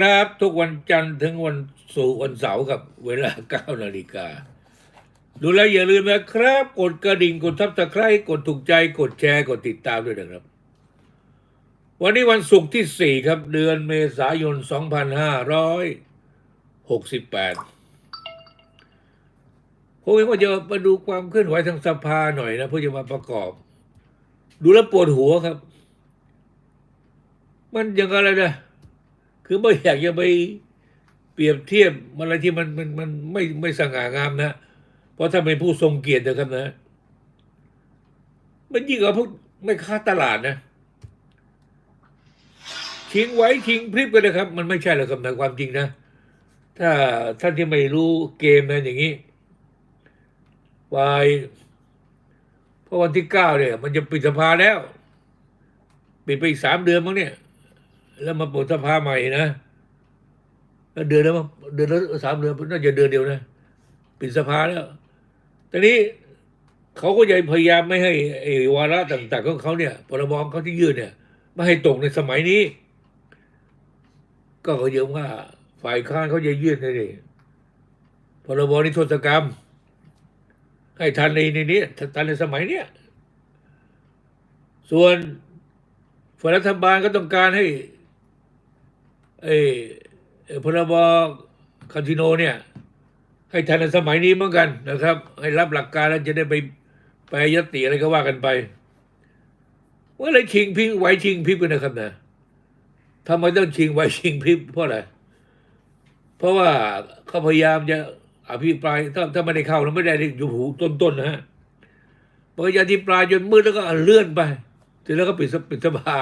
ครับ ทุกวันจันทร์ถึงวันศุกร์วันเสาร์ครับ เวลา9นาฬิกาดูแลอย่าลืมนะครับ กดกระดิ่งกดทับตะไคร้กดถูกใจกดแชร์กดติดตามด้วยนะครับ วันนี้วันศุกร์ที่ 4 ครับ เดือนเมษายน 2568ผมเองว่าจะมาดูความเคลื่อนไหวทางสภาหน่อยนะเพื่อจะมาประกอบ ดูแล้วปวดหัวครับ มันยังอะไรนะ คือไม่อยากจะไปเปรียบเทียบอะไรที่มันมันมันไม่ไม่สง่างามนะ เพราะถ้าเป็นผู้ทรงเกียรตินะครับนะ มันยิ่งกว่าพวกไม่ค้าตลาดนะชิงไว้ชิงพริบกันนะครับ มันไม่ใช่หรอกครับนะความจริงนะ ถ้าท่านที่ไม่รู้เกมนะอย่างนี้วายเพราะวันที่เก้าเนี่ย มันจะปิดสภาแล้ว ปิดไปอีกสามเดือนมั้งเนี่ย แล้วมาเปิดสภาใหม่นะเดือนแล้วมั้งเดือนแล้วสามเดือนน่าจะเดือนเดียวนะปิดสภาแล้วตอนนี้เขาก็จะพยายามไม่ให้ไอ้วาระต่างๆของเขาเนี่ยพรบองเขาที่ยื่นเนี่ยไม่ให้ตกในสมัยนี้ ก็เขาเยอะว่าฝ่ายค้านเขาจะยื่นเลยดิพรบนิทศกรรม ให้ทันในในนี้ทันในสมัยเนี้ยส่วนฝ่ายรัฐบาลก็ต้องการให้ ไอ้ไอ้พรบคาสิโนเนี่ย ให้ทันในสมัยนี้เหมือนกันนะครับ ให้รับหลักการแล้วจะได้ไปไปยติอะไรก็ว่ากันไปว่าอะไรชิงพิงไว้ชิงพิบกันนะครับนะทำไมต้องชิงไว้ชิงพิบเพราะอะไรเพราะว่าเขาพยายามจะอภิปรายถ้าถ้าไม่ได้เข้าแล้วไม่ได้อยู่หูต้นๆนะฮะพยายามอภิปรายจนมืดแล้วก็เลื่อนไปเสร็จแล้วก็ปิดสปิดสภา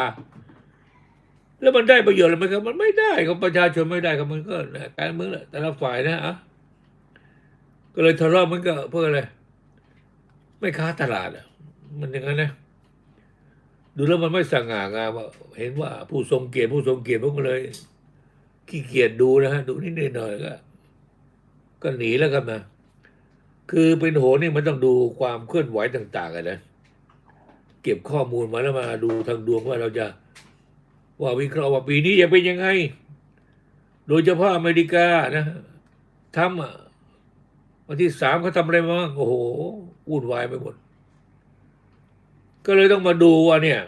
แล้วมันได้ประโยชน์อะไรไหมครับ มันไม่ได้ของประชาชนไม่ได้ครับมันก็การเมืองแหละแต่ละฝ่ายนะอะก็เลยทะเลาะมันก็เพื่ออะไรไม่ค้าตลาดอะ มันอย่างนั้นนะดูแล้วมันไม่สง่างามอะเห็นว่าผู้ทรงเกียรติผู้ทรงเกียรติผมก็เลยขี้เกียจดูนะฮะดูนิดหน่อยก็ก็หนีแล้วครับนะคือเป็นโหนนี่มันต้องดูความเคลื่อนไหวต่าง ๆ กันนะ เก็บข้อมูลมาแล้วมาดูทางดวงว่าเราจะ ว่าวิเคราะห์ว่าปีนี้จะเป็นยังไง โดยเฉพาะอเมริกานะทำวันที่สามเขาทำอะไรมาโอ้โหวุ่นวายไปหมด ก็เลยต้องมาดูว่าเนี่ย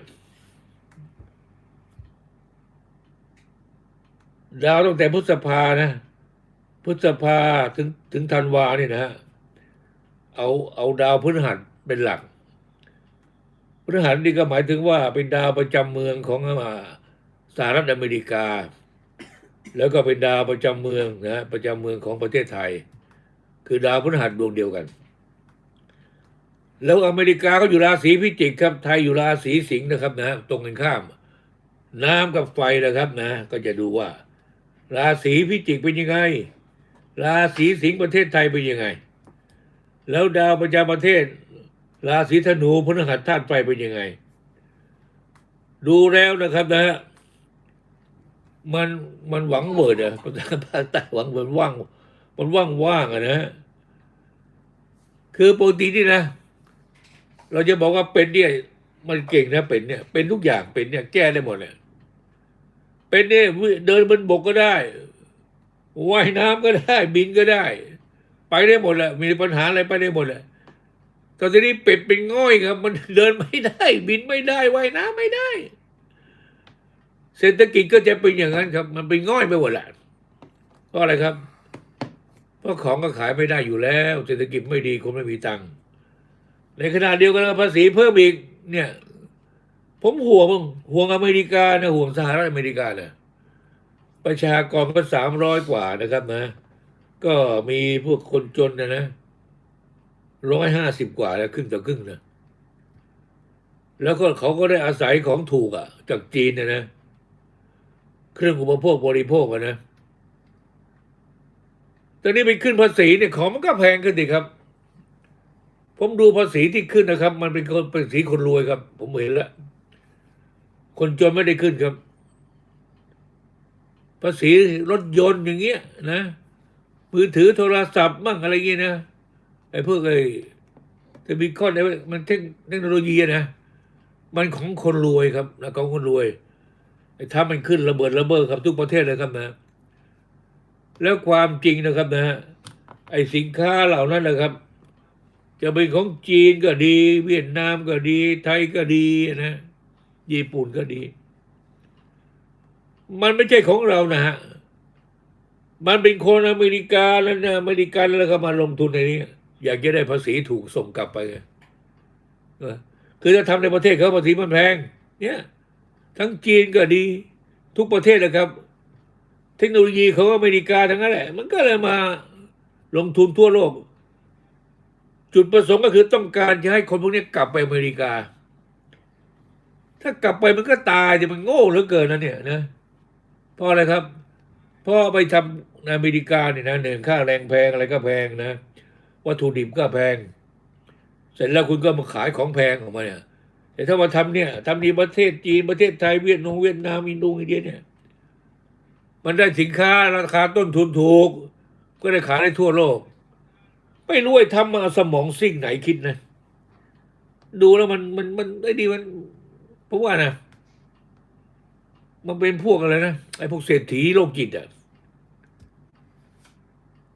ดาวตั้งแต่พฤษภานะพฤษภาถึงถึงธันวาเนี่ยนะฮะเอาเอาดาวพฤหัสเป็นหลักพฤหัสนี่ก็หมายถึงว่าเป็นดาวประจำเมืองของอ่า สหรัฐอเมริกา แล้วก็เป็นดาวประจำเมืองนะประจำเมืองของประเทศไทย คือดาวพฤหัสดวงเดียวกัน แล้วอเมริกาก็อยู่ราศีพิจิกครับ ไทยอยู่ราศีสิงห์นะครับนะตรงกันข้าม น้ำกับไฟนะครับนะ ก็จะดูว่า ราศีพิจิกเป็นยังไง ราศีสิงห์ประเทศไทยเป็นยังไง แล้วดาวประจำประเทศ ราศีธนูพฤหัสธาตุไฟเป็นยังไง ดูแล้วนะครับนะฮะ มันมันหวังเวิร์ดอะภาษาภาคใต้หวังเวิร์ดว่าง มันว่างว่างๆอะนะคือปกตินี่นะ เราจะบอกว่าเป็นเนี่ยมันเก่งนะเป็นเนี่ย เป็นทุกอย่างเป็นเนี่ย แก้ได้หมดเลยเป็นเนี่ยเดินบนบกก็ได้ว่ายน้ำก็ได้ บินก็ได้ ไปได้หมดแหละมีปัญหาอะไรไปได้หมดแหละตอนนี้เป็ดเป็นง่อยครับ มันเดินไม่ได้ บินไม่ได้ว่ายน้ำไม่ได้ เศรษฐกิจก็จะเป็นอย่างนั้นครับ มันเป็นง่อยไปหมดแหละเพราะอะไรครับ เพราะของก็ขายไม่ได้อยู่แล้ว เศรษฐกิจไม่ดีคนไม่มีตังค์ในขณะเดียวกันภาษีเพิ่มอีกเนี่ย ผมห่วงห่วงอเมริกานะห่วงสหรัฐอเมริกาเนี่ยประชากรก็สามร้อยกว่านะครับนะ ก็มีพวกคนจนนะนะร้อยห้าสิบกว่าแล้วครึ่งต่อครึ่งนะแล้วก็เขาก็ได้อาศัยของถูกอะ จากจีนนะนะ เครื่องอุปโภคบริโภคอะนะตอนนี้ไปขึ้นภาษีเนี่ยของมันก็แพงขึ้นดิครับ ผมดูภาษีที่ขึ้นนะครับ มันเป็นคนภาษีคนรวยครับ ผมเห็นแล้วคนจนไม่ได้ขึ้นครับ ภาษีรถยนต์อย่างเงี้ย นะมือถือโทรศัพท์มั่งอะไรเงี้ยนะไอ้พวกไอ้จะมีข้อไหนมันเทคโนโลยีนะมันของคนรวยครับนะของคนรวย ถ้ามันขึ้นระเบิดระเบ้อครับทุกประเทศเลยครับนะ แล้วความจริงนะครับนะฮะไอสินค้าเหล่านั้นนะครับ จะเป็นของจีนก็ดี เวียดนามก็ดี ไทยก็ดีนะ ญี่ปุ่นก็ดี มันไม่ใช่ของเรานะฮะมันเป็นคนอเมริกาแล้วนะอเมริกันแล้วก็มาลงทุนในนี้อยากจะได้ภาษีถูกส่งกลับไปคือถ้าทำในประเทศเขาภาษีมันแพง เนี่ย ทั้งจีนก็ดี ทุกประเทศนะครับ เทคโนโลยีเขาก็อเมริกาทั้งนั้นแหละ มันก็เลยมาลงทุนทั่วโลก จุดประสงค์ก็คือต้องการจะให้คนพวกนี้กลับไปอเมริกา ถ้ากลับไปมันก็ตายจะมันโง่เหลือเกินนะเนี่ยนะเพราะอะไรครับเพราะไปทำในอเมริกาเนี่ยนะหนึ่งค่าแรงแพงอะไรก็แพงนะวัตถุดิบก็แพง เสร็จแล้วคุณก็มาขายของแพงออกมาเนี่ย แต่ถ้ามาทำเนี่ยทำในประเทศจีนประเทศไทยเวียดนามเวียดนามอินโดนีเซียเนี่ย มันได้สินค้าราคาต้นทุนถูก ก็ได้ขายได้ทั่วโลก ไม่รู้ไอ้ทำมาสมองซิ่งไหนคิดนะ ดูแล้วมันมันมันไอ้ดีมันผมว่านะมันเป็นพวกอะไรนะไอ้พวกเศรษฐีโลกจิตอะ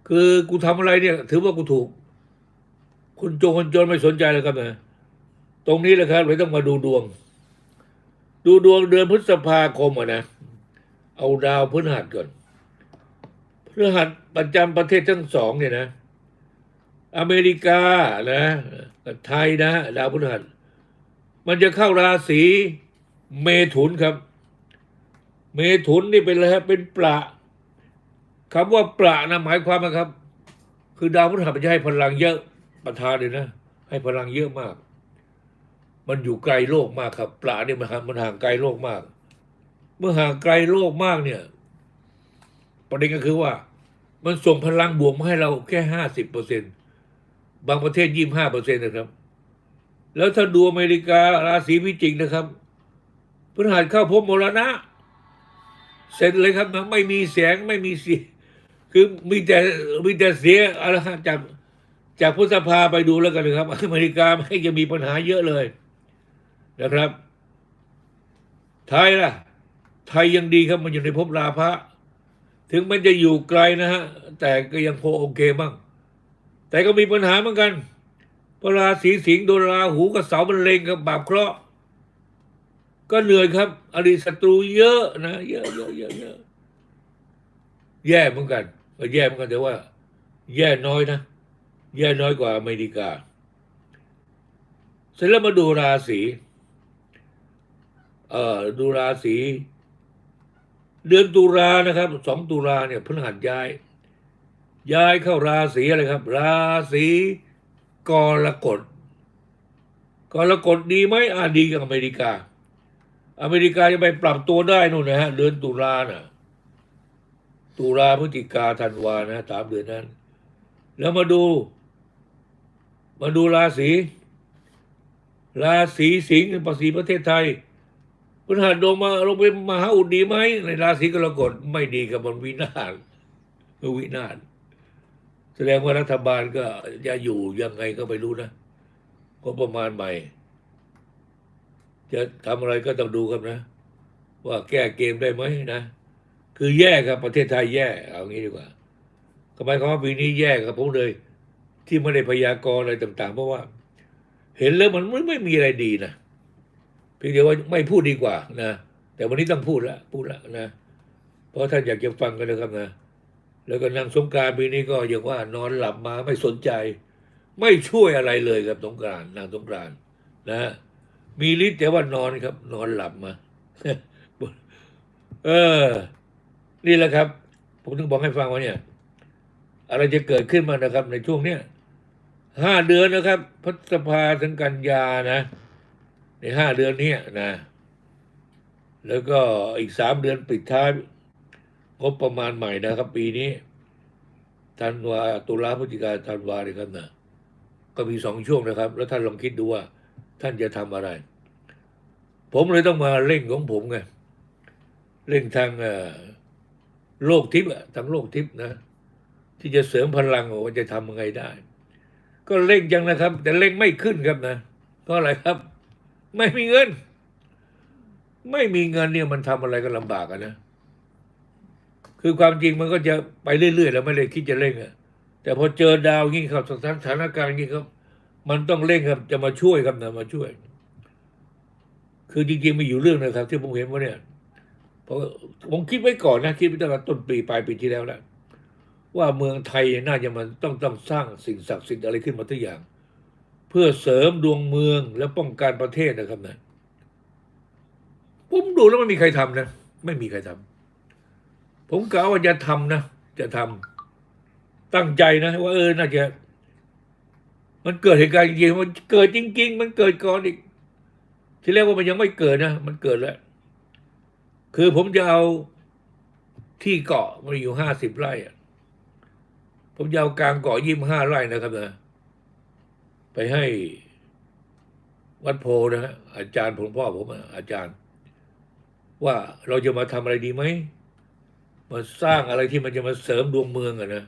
คือกูทำอะไรเนี่ย ถือว่ากูถูก คุณจงคนจนไม่สนใจเลยครับนะ ตรงนี้แหละครับเลยต้องมาดูดวง ดูดวงเดือนพฤษภาคมอะนะ เอาดาวพฤหัสก่อนพฤหัสประจำประเทศทั้งสองเนี่ยนะ อเมริกานะไทยนะ ดาวพฤหัส มันจะเข้าราศีเมถุนครับ เมถุนนี่เป็นอะไรครับเป็นประคำว่าประนะหมายความว่าครับ คือดาวพฤหัสมันจะให้พลังเยอะประทานเลยนะ ให้พลังเยอะมาก มันอยู่ไกลโลกมากครับ ปลาเนี่ยมันห่างมันห่างไกลโลกมาก เมื่อห่างไกลโลกมากเนี่ย ประเด็นก็คือว่า มันส่งพลังบวกมาให้เราแค่ห้าสิบเปอร์เซ็นบางประเทศยี่ห้าเปอร์เซ็นนะครับ แล้วถ้าดูอเมริการาศีพิจิกนะครับพฤหัสเข้าพบมรณะ เสร็จเลยครับนะไม่มีแสงไม่มีเสียคือมีแต่มีแต่เสียอะไรฮะจากจากพุทธภาไปดูแล้วกันนะครับ อเมริกาไม่จะมีปัญหาเยอะเลย นะครับ ไทยล่ะ ไทยยังดีครับมันอยู่ในภพราพะถึงมันจะอยู่ไกลนะฮะ แต่ก็ยังพอโอเคบ้าง แต่ก็มีปัญหาเหมือนกันพราะราศีสิงห์โดนราหูกับเสามันเลงกับบาปเคราะห์ก็เหนื่อยครับ อริศัตรูเยอะนะเยอะเยอะเยอะเยอะแย่เหมือนกันก็แย่เหมือนกันแต่ว่า แย่น้อยนะ แย่น้อยกว่าอเมริกาเสร็จแล้วมาดูราศี เอ่อดูราศีเดือนตุลานะครับสองตุลาเนี่ยพฤหัสย้าย ย้ายเข้าราศีอะไรครับ ราศีกรกฎกรกฎดีไหมอ่าดีกับอเมริกา อเมริกาจะไปปรับตัวได้นู่นนะฮะเดือนตุลาน่ะตุลาพฤศจิกาธันวานะสามเดือนนั้น แล้วมาดู มาดูราศีราศีสิงห์ภาษีประเทศไทย พฤหัสลงมาลงเป็นมหาอุดดีไหมในราศีกรกฎไม่ดีกับมันวินาศวินาศแสดงว่ารัฐบาลก็จะอยู่ยังไงก็ไม่รู้นะก็ประมาณใหม่ จะทำอะไรก็ต้องดูครับนะ ว่าแก้เกมได้ไหมนะ คือแย่ครับประเทศไทยแย่เอางี้ดีกว่าทำไมเขาว่าปีนี้แย่ครับผมเลย ที่ไม่ได้พยากรณ์อะไรต่าง ๆ เพราะว่า เห็นแล้วมันไม่ไม่มีอะไรดีนะ พียงแต่ว่าไม่พูดดีกว่านะแต่วันนี้ต้องพูดล้วพูดล้วนะเพราะท่านอยากจะฟังกันนะครับนะแล้วก็นางสงการปีนี้ก็อย่างว่านอนหลับมาไม่สนใจ ไม่ช่วยอะไรเลยครับสงกานต์นางสงกานต์นะมีฤทธิ์แต่ว่านอนครับ นอนหลับมา เออ นี่แหละครับ ผมถึงบอกให้ฟังว่าเนี่ย อะไรจะเกิดขึ้นมานะครับ ในช่วงเนี้ยห้าเดือนนะครับพฤษภาถึงกันยานะ ในห้าเดือนนี้นะ แล้วก็อีกสามเดือนปิดท้ายงบประมาณใหม่นะครับ ปีนี้ธันวาตุลาพฤศจิกาธันวาเนี่ยครับนะก็มีสองช่วงนะครับ แล้วท่านลองคิดดูว่า ท่านจะทำอะไร ผมเลยต้องมาเร่งของผมไงเร่งทางโลกทิพย์ทางโลกทิพย์นะ ที่จะเสริมพลังว่าจะทำยังไงได้ ก็เร่งจังนะครับ แต่เร่งไม่ขึ้นครับนะเพราะอะไรครับ ไม่มีเงิน ไม่มีเงินเนี่ยมันทำอะไรก็ลำบากอะนะคือความจริงมันก็จะไปเรื่อยๆแล้วไม่ได้คิดจะเร่งอะแต่พอเจอดาวยิ่งครับสถานการณ์ยิ่งครับ มันต้องเร่งครับจะมาช่วยครับนะมาช่วย คือจริงๆมีอยู่เรื่องนะครับ ที่ผมเห็นว่าเนี่ยผมคิดไว้ก่อนนะคิดไว้ตั้งแต่ต้นปีปลายปีที่แล้วแล้วว่าเมืองไทยน่าจะมันต้องต้องสร้างสิ่งศักดิ์สิทธิ์อะไรขึ้นมาทุกอย่าง พื่อเสริมดวงเมืองและป้องกันประเทศนะครับนะผมดูแล้วไม่มีใครทำนะ ไม่มีใครทำผมกะว่าจะทำนะ จะทำตั้งใจนะ ว่าเออน่าจะ มันเกิดเหตุการณ์จริงมันเกิดจริง ๆ มันเกิดก่อนอีก ที่แรกว่ามันยังไม่เกิดนะ มันเกิดแล้ว คือผมจะเอาที่เกาะมันอยู่ห้าสิบไร่อะผมจะเอากลางเกาะยี่ห้าไร่นะครับเนะ ไปให้วัดโพนะฮะอาจารย์ผมพ่อผมอาจารย์ ว่าเราจะมาทำอะไรดีไหมมาสร้างอะไรที่มันจะมาเสริมดวงเมืองอะนะ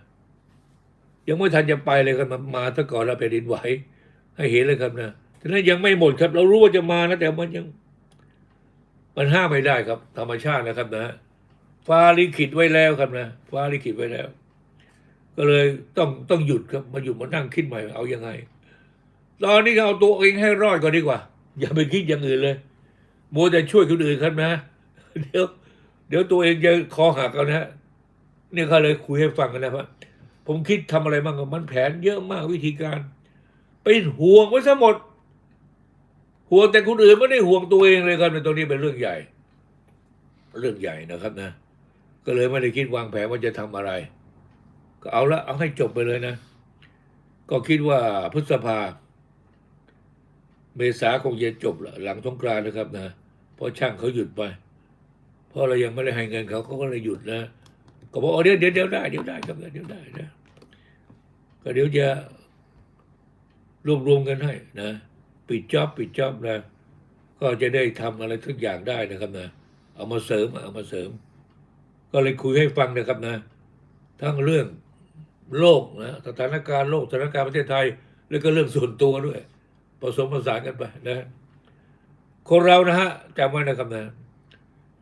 ยังไม่ทันจะไปเลยครับมามาซะก่อนแล้วแผ่นดินไหวให้เห็นเลยครับนะฉะนั้นยังไม่หมดครับ เรารู้ว่าจะมานะแต่มันยัง มันห้ามไม่ได้ครับ ธรรมชาตินะครับนะฟ้าลิขิตไว้แล้วครับนะฟ้าลิขิตไว้แล้ว ก็เลยต้องต้องหยุดครับมาหยุดมานั่งคิดใหม่เอายังไง ตอนนี้เอาตัวเองให้รอดก่อนดีกว่า อย่าไปคิดอย่างอื่นเลยมัวแต่ช่วยคนอื่นครับนะเดี๋ยวเดี๋ยวตัวเองจะคอหักเอานะเนี่ยเขาเลยคุยให้ฟังกันนะครับผมคิดทำอะไรบ้างมันแผนเยอะมากวิธีการ เป็นห่วงไว้ซะหมด ห่วงแต่คนอื่นไม่ได้ห่วงตัวเองเลยครับในตรงนี้เป็นเรื่องใหญ่ เรื่องใหญ่นะครับนะ ก็เลยไม่ได้คิดวางแผนว่าจะทำอะไร ก็เอาละเอาให้จบไปเลยนะ ก็คิดว่าพฤษภา เมษาคงจะจบละหลังสงกรานนะครับนะเพราะช่างเขาหยุดไป เพราะเรายังไม่ได้ให้เงินเขาเขาก็เลยหยุดนะก็บอกอ๋อเดี๋ยวเดี๋ยวเดี๋ยวได้เดี๋ยวได้ครับเดี๋ยวได้นะก็เดี๋ยวจะรวบรวมกันให้นะปิดจ็อบปิดจ็อบนะก็จะได้ทำอะไรทุกอย่างได้นะครับนะเอามาเสริมเอามาเสริม ก็เลยคุยให้ฟังนะครับนะ ทั้งเรื่องโลกนะสถานการณ์โลกสถานการณ์ประเทศไทย แล้วก็เรื่องส่วนตัวด้วย ผสมผสานกันไปนะคนเรานะฮะจำไว้นะครับนะ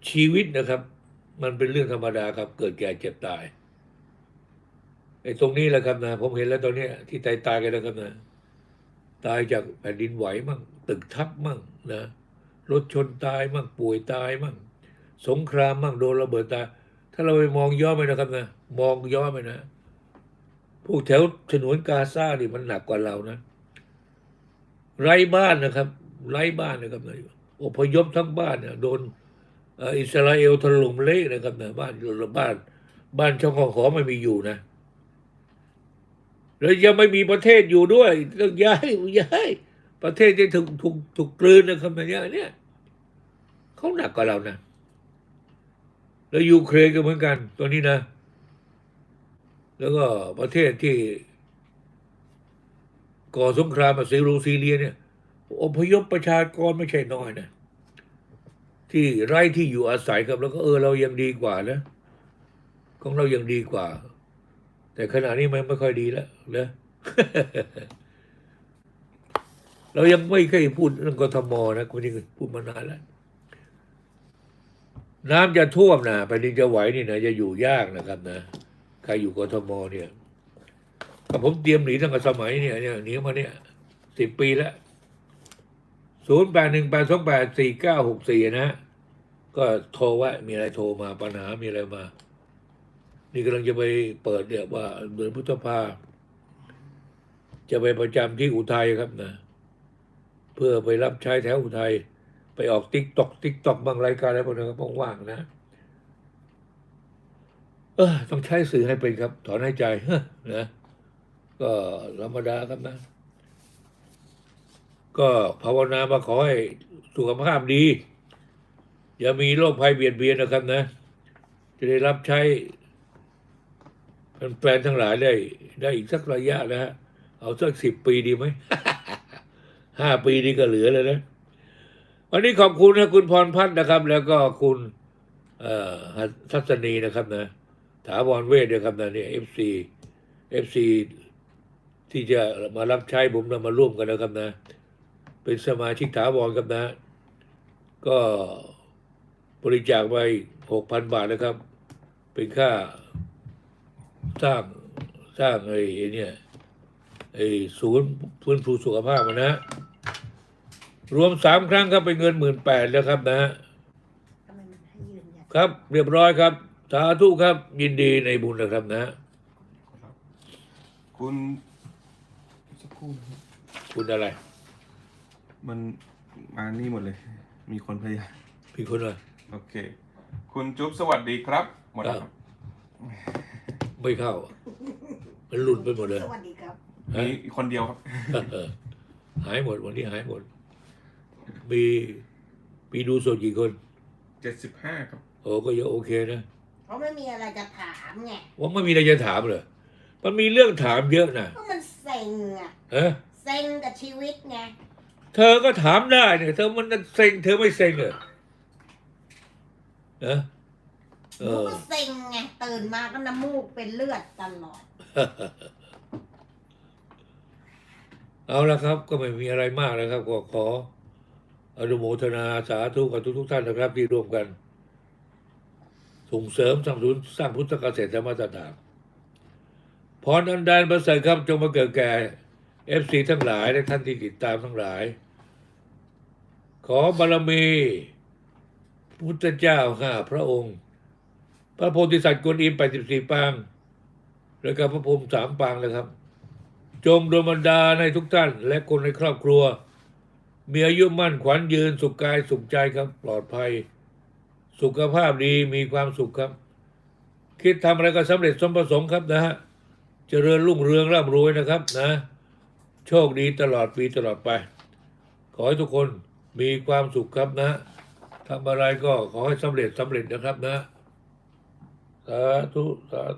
ชีวิตนะครับ มันเป็นเรื่องธรรมดาครับ เกิดแก่เจ็บตายไอ้ตรงนี้แหละครับนะผมเห็นแล้วตอนเนี้ยที่ตายตายกันแล้วครับนะตายจากแผ่นดินไหวมั่งตึกทับมั่งนะรถชนตายมั่งป่วยตายมั่งสงครามมั่งโดนระเบิดตายถ้าเราไปมองย้อนไปนะครับนะมองย้อนไปนะพวกแถวฉนวนกาซานี่มันหนักกว่าเรานะ ไร้บ้านนะครับ ไร้บ้านนะครับนะอพยพทั้งบ้านเนี่ยโดนอิสราเอลถล่มเละนะครับนะบ้านบ้าน บ้านช่องของขอไม่มีอยู่นะแล้วยังไม่มีประเทศอยู่ด้วยต้องย้ายย้ายประเทศที่ถูกถูกถูกกลืนนะครับเนี่ยเนี่ยเขาหนักกว่าเรานะแล้วยูเครนก็เหมือนกัน ตัวนี้นะ แล้วก็ประเทศที่ ก่อสงครามมาซีรูซีเรียเนี่ยอพยพประชากรไม่ใช่น้อยนะ ที่ไร่ที่อยู่อาศัยครับ แล้วก็เออเรายังดีกว่านะของเรายังดีกว่า แต่ขณะนี้มันไม่ค่อยดีแล้วนะเรายังไม่เคยพูดเรื่องกทมนะคนนี้พูดมานานแล้วน้ำจะท่วมนะแผ่นดินจะไหวนี่นะจะอยู่ยากนะครับนะใครอยู่กทมเนี่ย ก็ผมเตรียมหนีตั้งแต่สมัยเนี่ยเนี่ยหนีมาเนี่ยสิบปีแล้วศูนย์แปดหนึ่งแปดสองแปดสี่เก้าหกสี่นะก็โทรว่ามีอะไรโทรมาปัญหามีอะไรมา นี่กำลังจะไปเปิดเนี่ยว่าเดือนพฤษภาจะไปประจำที่อุทัยครับนะ เพื่อไปรับใช้แถวอุทัยไปออกติ๊กตอกติ๊กตอกบางรายการอะไรพวกนั้นก็ว่างนะ เออต้องใช้สื่อให้เป็นครับ ถอนหายใจนะ ก็ธรรมดาครับนะ ก็ภาวนามาขอให้สุขภาพดี อย่ามีโรคภัยเบียดเบียนนะครับนะ จะได้รับใช้แฟนทั้งหลายได้ ได้อีกสักระยะนะฮะเอาสักสิบปีดีไหมห้าปีนี่ก็เหลือเลยนะ วันนี้ขอบคุณนะคุณพรพัฒน์นะครับ แล้วก็คุณทัศนีนะครับนะถาวรเวทนะครับนะเนี่ยเอฟซีเอฟซี ที่จะมารับใช้ผมนะมาร่วมกันนะครับนะ เป็นสมาชิกถาวรครับนะ ก็บริจาคไปหกพันบาทนะครับ เป็นค่าสร้างสร้างไอ้ไอ้เนี่ยไอ้ศูนย์ฟื้นฟูสุขภาพอะนะ รวมสามครั้งครับเป็นเงินหมื่นแปดแล้วครับนะทำไมมันให้ยืนยันครับเรียบร้อยครับ สาธุครับยินดีในบุญนะครับนะครับคุณสัก ครู่นะครับคุณอะไรมันมานี่หมดเลย มีคนพยายามพี่คุณอะไรโอเค คุณจุ๊บสวัสดีครับ หมดแล้วครับไม่เข้า มันหลุดไปหมดเลยสวัสดีครับฮะมีอีกคนเดียวครับ หายหมดวันนี้หายหมด มีมีดูสดกี่คนเจ็ดสิบห้าครับโอ้ก็ยังโอเคนะเพราะไม่มีอะไรจะถามไงว่าไม่มีอะไรจะถามเลยมันมีเรื่องถามเยอะนะก็มันเซ็งอะเอะเซ็งกับชีวิตไงเธอก็ถามได้เนี่ยเธอมันเซ็งเธอไม่เซ็งเหรอเอะหเอนูอก็เซ็งไงตื่นมาก็น้ำมูกเป็นเลือดตลอด เอาละครับ ก็ไม่มีอะไรมากนะครับก็ขออนุโมทนาสาธุกับทุกๆท่านนะครับ ที่ร่วมกัน ส่งเสริมสนับสนุนสร้างพุทธเกษตรมาตรฐาน พรอันใดานประเสริฐครับจงมาเกิดแก่เอฟซีทั้งหลายและท่านที่ติดตามทั้งหลาย ขอบารมีพุทธเจ้าห้าพระองค์ พระโพธิสัตว์กวนอิมแปดสิบสี่ปาง แล้วก็พระพรหมสามปางเลยครับ จงโดนบันดาให้ทุกท่าน และคนในครอบครัว มีอายุมั่นขวัญยืนสุขกายสุขใจครับ ปลอดภัย สุขภาพดีมีความสุขครับ คิดทำอะไรก็สำเร็จสมประสงค์ครับนะฮะ จริญรุ่งเรืองร่ำรวยนะครับนะ โชคดีตลอดปีตลอดไป ขอให้ทุกคนมีความสุขครับนะทำอะไรก็ขอให้สำเร็จสำเร็จนะครับนะ สาธุ สาธุ